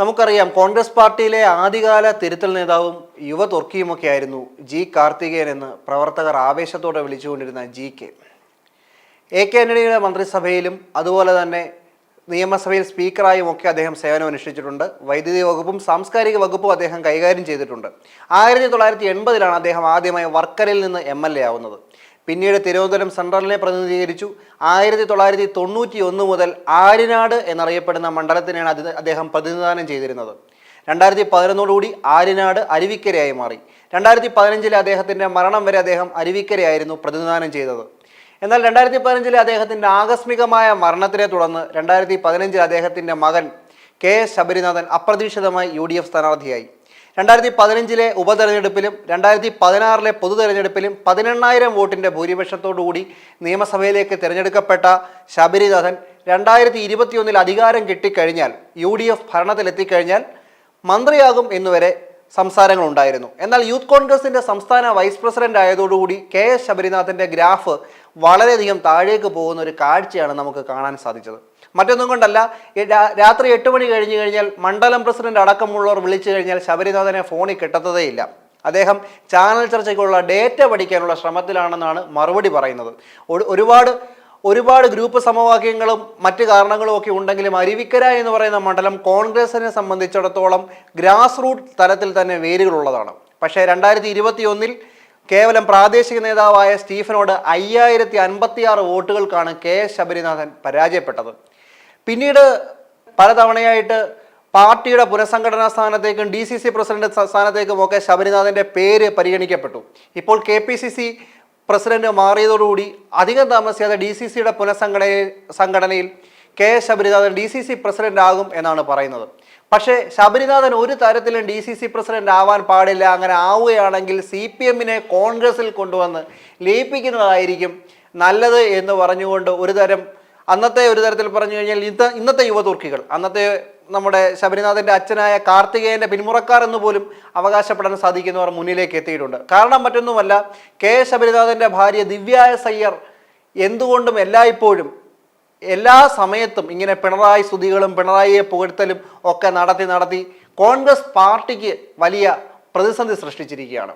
നമുക്കറിയാം കോൺഗ്രസ് പാർട്ടിയിലെ ആദ്യകാല തിരുത്തൽ നേതാവും യുവ തുർക്കിയുമൊക്കെ ആയിരുന്നു ജി കാർത്തികേയൻ എന്ന് പ്രവർത്തകർ ആവേശത്തോടെ വിളിച്ചുകൊണ്ടിരുന്ന ജി കെ. എ കെ ആന്റണിയുടെ മന്ത്രിസഭയിലും അതുപോലെ തന്നെ നിയമസഭയിൽ സ്പീക്കറായും ഒക്കെ അദ്ദേഹം സേവനം അനുഷ്ഠിച്ചിട്ടുണ്ട് വൈദ്യുതി വകുപ്പും സാംസ്കാരിക വകുപ്പും അദ്ദേഹം കൈകാര്യം ചെയ്തിട്ടുണ്ട്. ആയിരത്തി തൊള്ളായിരത്തി എൺപതിലാണ് അദ്ദേഹം ആദ്യമായി വർക്കലയിൽ നിന്ന് എം എൽ എ ആവുന്നത്. പിന്നീട് തിരുവനന്തപുരം സെൻട്രലിനെ പ്രതിനിധീകരിച്ചു. ആയിരത്തി തൊള്ളായിരത്തി തൊണ്ണൂറ്റി ഒന്ന് മുതൽ ആര്യനാട് എന്നറിയപ്പെടുന്ന മണ്ഡലത്തിനാണ് അദ്ദേഹം പ്രതിനിധാനം ചെയ്തിരുന്നത്. രണ്ടായിരത്തി പതിനൊന്നോടുകൂടി ആര്യനാട് അരുവിക്കരയായി മാറി. രണ്ടായിരത്തി പതിനഞ്ചിലെ അദ്ദേഹത്തിന്റെ മരണം വരെ അദ്ദേഹം അരുവിക്കരയായിരുന്നു പ്രതിനിധാനം ചെയ്തത്. എന്നാൽ രണ്ടായിരത്തി പതിനഞ്ചിലെ അദ്ദേഹത്തിന്റെ ആകസ്മികമായ മരണത്തിനെ തുടർന്ന് രണ്ടായിരത്തി പതിനഞ്ചിൽ അദ്ദേഹത്തിന്റെ മകൻ കെ. എസ് ശബരിനാഥൻ അപ്രതീക്ഷിതമായി യു ഡി എഫ് സ്ഥാനാർത്ഥിയായി. രണ്ടായിരത്തി പതിനഞ്ചിലെ ഉപതെരഞ്ഞെടുപ്പിലും രണ്ടായിരത്തി പതിനാറിലെ പൊതു തെരഞ്ഞെടുപ്പിലും പതിനെണ്ണായിരം വോട്ടിന്റെ ഭൂരിപക്ഷത്തോടുകൂടി നിയമസഭയിലേക്ക് തിരഞ്ഞെടുക്കപ്പെട്ട ശബരിനാഥൻ രണ്ടായിരത്തി ഇരുപത്തിയൊന്നിൽ അധികാരം കിട്ടിക്കഴിഞ്ഞാൽ യു ഡി എഫ് ഭരണത്തിലെത്തിക്കഴിഞ്ഞാൽ മന്ത്രിയാകും എന്നുവരെ സംസാരങ്ങളുണ്ടായിരുന്നു. എന്നാൽ യൂത്ത് കോൺഗ്രസിന്റെ സംസ്ഥാന വൈസ് പ്രസിഡന്റ് ആയതോടുകൂടി കെ എസ് ശബരിനാഥന്റെ ഗ്രാഫ് വളരെയധികം താഴേക്ക് പോകുന്ന ഒരു കാഴ്ചയാണ് നമുക്ക് കാണാൻ സാധിച്ചത്. മറ്റൊന്നും കൊണ്ടല്ല രാത്രി എട്ട് മണി കഴിഞ്ഞു കഴിഞ്ഞാൽ മണ്ഡലം പ്രസിഡന്റ് അടക്കമുള്ളവർ വിളിച്ചു കഴിഞ്ഞാൽ ശബരിനാഥനെ ഫോണിൽ കിട്ടത്തതേയില്ല. അദ്ദേഹം ചാനൽ ചർച്ചയ്ക്കുള്ള ഡേറ്റ പഠിക്കാനുള്ള ശ്രമത്തിലാണെന്നാണ് മറുപടി പറയുന്നത്. ഒരു- ഒരുപാട് ഒരുപാട് ഗ്രൂപ്പ് സമവാക്യങ്ങളും മറ്റു കാരണങ്ങളും ഒക്കെ ഉണ്ടെങ്കിലും അരുവിക്കര എന്ന് പറയുന്ന മണ്ഡലം കോൺഗ്രസിനെ സംബന്ധിച്ചിടത്തോളം ഗ്രാസ് റൂട്ട് തലത്തിൽ തന്നെ വേരുകളുള്ളതാണ്. പക്ഷേ രണ്ടായിരത്തി ഇരുപത്തി ഒന്നിൽ കേവലം പ്രാദേശിക നേതാവായ സ്റ്റീഫനോട് അയ്യായിരത്തി അൻപത്തിയാറ് വോട്ടുകൾക്കാണ് കെ എസ് ശബരിനാഥൻ പരാജയപ്പെട്ടത്. പിന്നീട് പലതവണയായിട്ട് പാർട്ടിയുടെ പുനഃസംഘടനാ സ്ഥാനത്തേക്കും ഡി സി സി പ്രസിഡന്റ് സ്ഥാനത്തേക്കും ഒക്കെ ശബരിനാഥന്റെ പേര് പരിഗണിക്കപ്പെട്ടു. ഇപ്പോൾ K P C C president മാറിയതോടുകൂടി അധികം താമസിയാതെ ഡി സി സിയുടെ പുനഃസംഘടനയിൽ സംഘടനയിൽ K S Sabarinathan D C C president ആകും എന്നാണ് പറയുന്നത്. പക്ഷേ ശബരിനാഥൻ ഒരു തരത്തിലും ഡി സി സി പ്രസിഡന്റ് ആവാൻ പാടില്ല അങ്ങനെ ആവുകയാണെങ്കിൽ സി പി എമ്മിനെ കോൺഗ്രസിൽ കൊണ്ടുവന്ന് ലയിപ്പിക്കുന്നതായിരിക്കും നല്ലത് എന്ന് പറഞ്ഞുകൊണ്ട് ഒരു തരം അന്നത്തെ ഒരു തരത്തിൽ പറഞ്ഞു കഴിഞ്ഞാൽ ഇത് ഇന്നത്തെ യുവതുർക്കികൾ അന്നത്തെ നമ്മുടെ ശബരിനാഥന്റെ അച്ഛനായ കാർത്തികേയന്റെ പിന്മുറക്കാർ എന്ന് പോലും അവകാശപ്പെടാൻ സാധിക്കുന്നവർ മുന്നിലേക്ക് എത്തിയിട്ടുണ്ട്. കാരണം മറ്റൊന്നുമല്ല കെ ശബരിനാഥന്റെ ഭാര്യ ദിവ്യായ സയ്യർ എന്തുകൊണ്ടും എല്ലായ്പ്പോഴും എല്ലാ സമയത്തും ഇങ്ങനെ പിണറായി സ്തുതികളും പിണറായിയെ പുകഴ്ത്തലും ഒക്കെ നടത്തി നടത്തി കോൺഗ്രസ് പാർട്ടിക്ക് വലിയ പ്രതിസന്ധി സൃഷ്ടിച്ചിരിക്കുകയാണ്.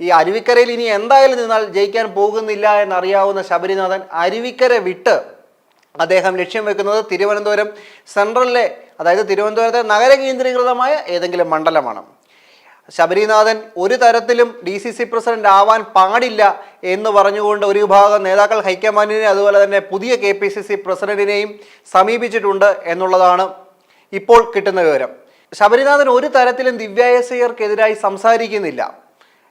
ഈ അരുവിക്കരയിൽ ഇനി എന്തായാലും നിന്നാൽ ജയിക്കാൻ പോകുന്നില്ല എന്നറിയാവുന്ന ശബരിനാഥൻ അരുവിക്കര വിട്ട് അദ്ദേഹം ലക്ഷ്യം വെക്കുന്നത് തിരുവനന്തപുരം സെൻട്രലിലെ അതായത് തിരുവനന്തപുരത്തെ നഗര കേന്ദ്രീകൃതമായ ഏതെങ്കിലും മണ്ഡലമാണ്. ശബരിനാഥൻ ഒരു തരത്തിലും ഡി സി സി പ്രസിഡന്റ് ആവാൻ പാടില്ല എന്ന് പറഞ്ഞുകൊണ്ട് ഒരു വിഭാഗം നേതാക്കൾ ഹൈക്കമാൻഡിനെ അതുപോലെ തന്നെ പുതിയ കെ പി സി സി പ്രസിഡന്റിനെയും സമീപിച്ചിട്ടുണ്ട് എന്നുള്ളതാണ് ഇപ്പോൾ കിട്ടുന്ന വിവരം. ശബരിനാഥൻ ഒരു തരത്തിലും ദിവ്യാസയർക്കെതിരായി സംസാരിക്കുന്നില്ല.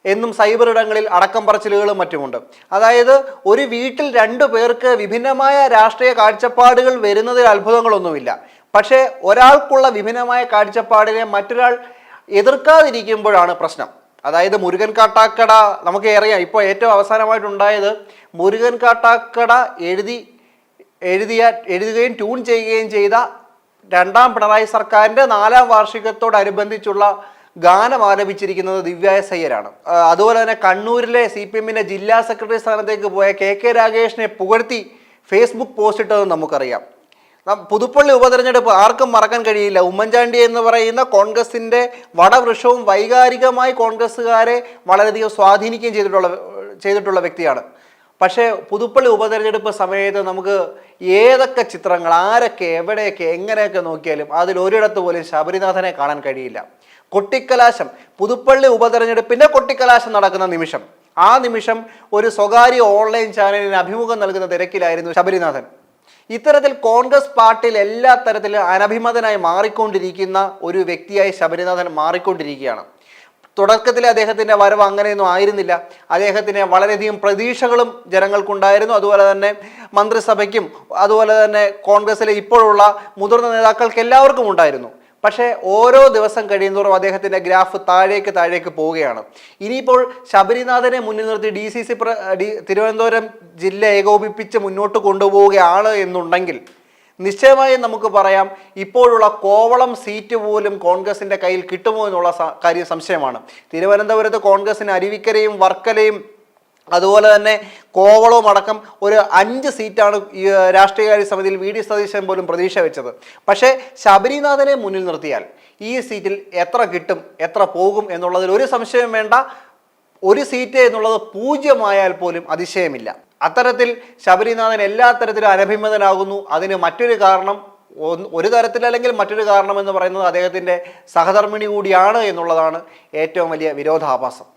എന്നും സൈബർ ഇടങ്ങളിൽ അടക്കം പറച്ചിലുകളും മറ്റുമുണ്ട്. അതായത് ഒരു വീട്ടിൽ രണ്ടു പേർക്ക് വിഭിന്നമായ രാഷ്ട്രീയ കാഴ്ചപ്പാടുകൾ വരുന്നതിൽ അത്ഭുതങ്ങളൊന്നുമില്ല. പക്ഷേ ഒരാൾക്കുള്ള വിഭിന്നമായ കാഴ്ചപ്പാടിനെ മറ്റൊരാൾ എതിർക്കാതിരിക്കുമ്പോഴാണ് പ്രശ്നം. അതായത് മുരുകൻ കാട്ടാക്കട നമുക്ക് അറിയാം ഇപ്പോൾ ഏറ്റവും അവസാനമായിട്ടുണ്ടായത് മുരുകൻ കാട്ടാക്കട എഴുതി എഴുതിയ എഴുതുകയും ട്യൂൺ ചെയ്യുകയും ചെയ്ത രണ്ടാം പിണറായി സർക്കാരിന്റെ നാലാം വാർഷികത്തോടനുബന്ധിച്ചുള്ള ഗാനം ആലപിച്ചിരിക്കുന്നത് ദിവ്യ എസ് അയ്യരാണ്. അതുപോലെ തന്നെ കണ്ണൂരിലെ സി പി എമ്മിന്റെ ജില്ലാ സെക്രട്ടറി സ്ഥാനത്തേക്ക് പോയ കെ കെ രാഗേഷിനെ പുകഴ്ത്തി ഫേസ്ബുക്ക് പോസ്റ്റ് ഇട്ടതെന്ന് നമുക്കറിയാം. പുതുപ്പള്ളി ഉപതെരഞ്ഞെടുപ്പ് ആർക്കും മറക്കാൻ കഴിയില്ല. ഉമ്മൻചാണ്ടി എന്ന് പറയുന്ന കോൺഗ്രസിന്റെ വടവൃക്ഷവും വൈകാരികമായി കോൺഗ്രസ്സുകാരെ വളരെയധികം സ്വാധീനിക്കുകയും ചെയ്തിട്ടുള്ള ചെയ്തിട്ടുള്ള വ്യക്തിയാണ്. പക്ഷേ പുതുപ്പള്ളി ഉപതെരഞ്ഞെടുപ്പ് സമയത്ത് നമുക്ക് ഏതൊക്കെ ചിത്രങ്ങൾ ആരൊക്കെ എവിടെയൊക്കെ എങ്ങനെയൊക്കെ നോക്കിയാലും അതിൽ ഒരിടത്ത് പോലും ശബരിനാഥനെ കാണാൻ കഴിയില്ല. കൊട്ടിക്കലാശം. പുതുപ്പള്ളി ഉപതെരഞ്ഞെടുപ്പിന്റെ കൊട്ടിക്കലാശം നടക്കുന്ന നിമിഷം. ആ നിമിഷം ഒരു സ്വകാര്യ ഓൺലൈൻ ചാനലിന് അഭിമുഖം നൽകുന്ന തിരക്കിലായിരുന്നു ശബരിനാഥൻ. ഇത്തരത്തിൽ കോൺഗ്രസ് പാർട്ടിയിൽ എല്ലാ തരത്തിലും അനഭിമതനായി മാറിക്കൊണ്ടിരിക്കുന്ന ഒരു വ്യക്തിയായി ശബരിനാഥൻ മാറിക്കൊണ്ടിരിക്കുകയാണ്. തുടക്കത്തിൽ അദ്ദേഹത്തിന്റെ വരവ് അങ്ങനെയൊന്നും ആയിരുന്നില്ല. അദ്ദേഹത്തിന് വളരെയധികം പ്രതീക്ഷകളും ജനങ്ങൾക്കുണ്ടായിരുന്നു. അതുപോലെ തന്നെ മന്ത്രിസഭയ്ക്കും അതുപോലെ തന്നെ കോൺഗ്രസിലെ ഇപ്പോഴുള്ള മുതിർന്ന നേതാക്കൾക്ക് എല്ലാവർക്കും ഉണ്ടായിരുന്നു. പക്ഷേ ഓരോ ദിവസം കഴിയുന്നതോറും അദ്ദേഹത്തിന്റെ ഗ്രാഫ് താഴേക്ക് താഴേക്ക് പോവുകയാണ്. ഇനിയിപ്പോൾ ശബരിനാഥനെ മുന്നിൽ നിർത്തി ഡി സി സി പ്ര ഡി തിരുവനന്തപുരം ജില്ല ഏകോപിപ്പിച്ച് മുന്നോട്ട് കൊണ്ടുപോവുകയാണ് എന്നുണ്ടെങ്കിൽ നിശ്ചയമായും നമുക്ക് പറയാം ഇപ്പോഴുള്ള കോവളം സീറ്റ് പോലും കോൺഗ്രസിന്റെ കയ്യിൽ കിട്ടുമോ എന്നുള്ള കാര്യം സംശയമാണ്. തിരുവനന്തപുരത്ത് കോൺഗ്രസിന് അരുവിക്കരയും വർക്കലയും അതുപോലെ തന്നെ കോവളവും അടക്കം ഒരു അഞ്ച് സീറ്റാണ് രാഷ്ട്രീയകാര്യ സമിതിയിൽ വി ഡി സതീശൻ പോലും പ്രതീക്ഷ വെച്ചത്. പക്ഷേ ശബരിനാഥനെ മുന്നിൽ നിർത്തിയാൽ ഈ സീറ്റിൽ എത്ര കിട്ടും എത്ര പോകും എന്നുള്ളതിൽ ഒരു സംശയം വേണ്ട. ഒരു സീറ്റ് എന്നുള്ളത് പൂജ്യമായാൽ പോലും അതിശയമില്ല. അത്തരത്തിൽ ശബരിനാഥൻ എല്ലാ തരത്തിലും അനഭിമതനാകുന്നു. അതിന് മറ്റൊരു കാരണം ഒരു ഒരു തരത്തിലല്ലെങ്കിൽ മറ്റൊരു കാരണം എന്ന് പറയുന്നത് അദ്ദേഹത്തിന്റെ സഹധർമ്മിണി കൂടിയാണ് എന്നുള്ളതാണ് ഏറ്റവും വലിയ വിരോധാഭാസം.